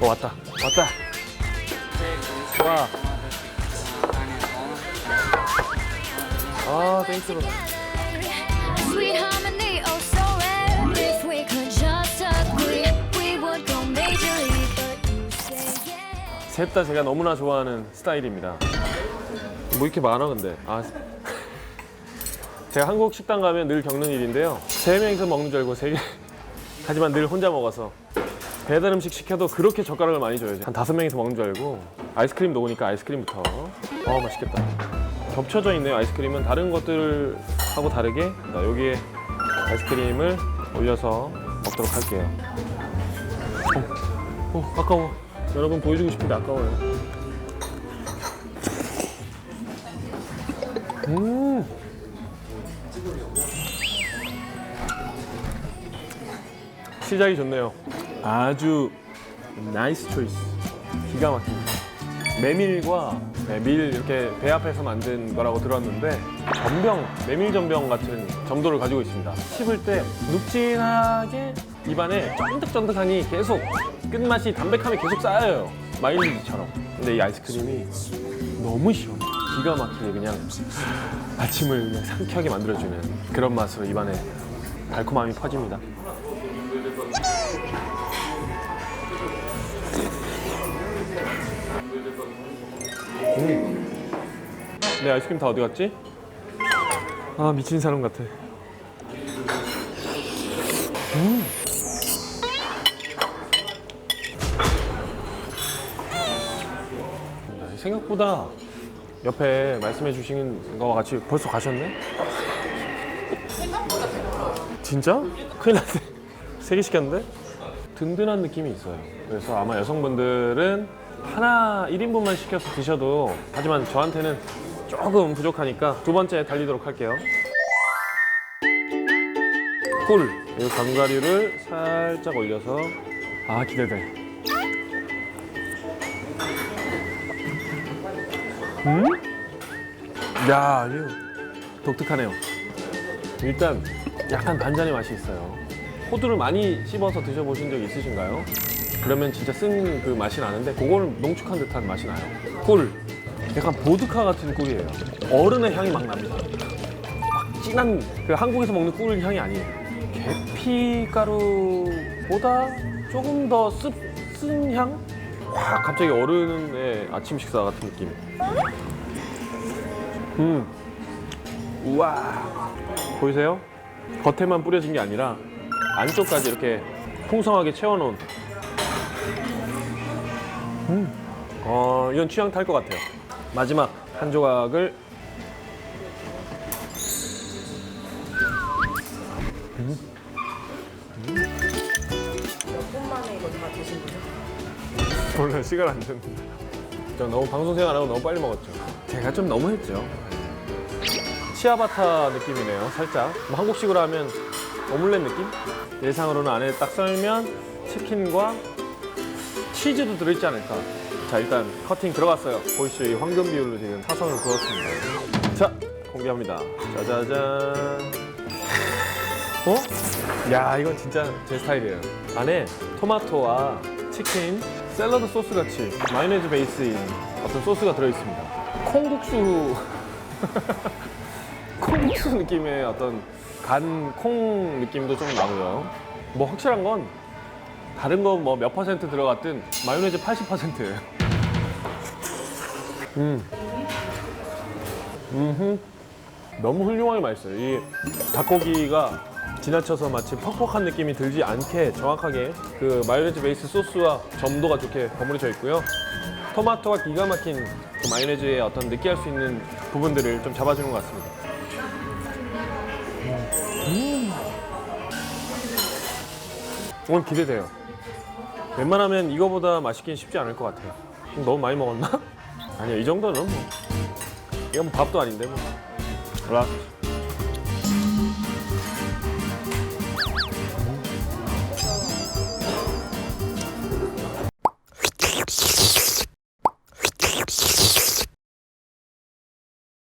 어, 왔다. 왔다. 와. 아, oh yeah. 셋다 제가 너무나 좋아하는 스타일입니다. 뭐 이렇게 많아 근데. 아. 제가 한국 식당 가면 늘 겪는 일인데요. 세 명이서 먹는 줄 알고 세 개. 하지만 늘 혼자 먹어서 배달 음식 시켜도 그렇게 젓가락을 많이 줘요. 한 다섯 명이서 먹는 줄 알고 아이스크림 녹으니까 아이스크림부터. 어 맛있겠다. 겹쳐져 있네요. 아이스크림은 다른 것들하고 다르게 자, 여기에 아이스크림을 올려서 먹도록 할게요. 어, 어 아까워. 여러분 보여주고 싶은데 아까워요. 음. 시작이 좋네요. 아주 나이스 초이스. 기가 막힙니다. 메밀과 네, 밀 이렇게 배 앞에서 만든 거라고 들었는데 전병, 메밀 전병 같은 점도를 가지고 있습니다. 씹을 때 눅진하게 입안에 쫀득쫀득하니 계속 끝맛이 담백함이 계속 쌓여요. 마요네즈처럼. 근데 이 아이스크림이 너무 시원해. 기가 막히게 그냥 아침을 그냥 상쾌하게 만들어주는 그런 맛으로 입안에 달콤함이 퍼집니다. 내 아이스크림 다 어디 갔지? 아 미친 사람 같아. 음. 음. 생각보다 옆에 말씀해 주신 거와 같이 벌써 가셨네? 진짜? 큰일 났네. 세 개 시켰는데? 든든한 느낌이 있어요. 그래서 아마 여성분들은 하나 1인분만 시켜서 드셔도 하지만 저한테는 조금 부족하니까 두 번째 달리도록 할게요. 꿀, 이 견과류를 살짝 올려서 아 기대돼. 음? 야, 이거 독특하네요. 일단 약간 반찬의 맛이 있어요. 호두를 많이 씹어서 드셔보신 적 있으신가요? 그러면 진짜 쓴 그 맛이 나는데 그거를 농축한 듯한 맛이 나요. 꿀, 약간 보드카 같은 꿀이에요. 어른의 향이 막 납니다. 막 진한 그 한국에서 먹는 꿀 향이 아니에요. 계피 가루보다 조금 더 씁 쓴 향? 확 갑자기 어른의 아침 식사 같은 느낌. 음, 우와, 보이세요? 겉에만 뿌려진 게 아니라 안쪽까지 이렇게 풍성하게 채워놓은. 음, 어, 이건 취향 탈 것 같아요. 마지막 한 조각을 몇분 만에 이거 다 드신 거죠? 원래 시간 안 됐는데. 저 너무 방송 생활하고 너무 빨리 먹었죠. 제가 좀 너무했죠. 치아바타 느낌이네요, 살짝. 뭐 한국식으로 하면 오믈렛 느낌? 예상으로는 안에 딱 썰면 치킨과 치즈도 들어있지 않을까. 자, 일단 커팅 들어갔어요. 보이시죠? 이 황금 비율로 지금 사선을 그었습니다. 자, 공개합니다. 짜자잔. 어? 야, 이건 진짜 제 스타일이에요. 안에 토마토와 치킨, 샐러드 소스 같이 마요네즈 베이스인 어떤 소스가 들어있습니다. 콩국수, 콩국수 느낌의 어떤 간 콩 느낌도 좀 나고요. 뭐 확실한 건 다른 거뭐몇 퍼센트 들어갔든 마요네즈 80%예요. 음. 음흠. 너무 훌륭하게 맛있어요. 이 닭고기가 지나쳐서 마치 퍽퍽한 느낌이 들지 않게 정확하게 그 마요네즈 베이스 소스와 점도가 좋게 버무려져 있고요. 토마토가 기가 막힌 그 마요네즈의 어떤 느끼할 수 있는 부분들을 좀 잡아주는 것 같습니다. 음. 오늘 기대돼요. 웬만하면 이거보다 맛있긴 쉽지 않을 것 같아요. 너무 많이 먹었나? 아니요, 이 정도는 뭐. 이건 뭐 밥도 아닌데 뭐. 올라.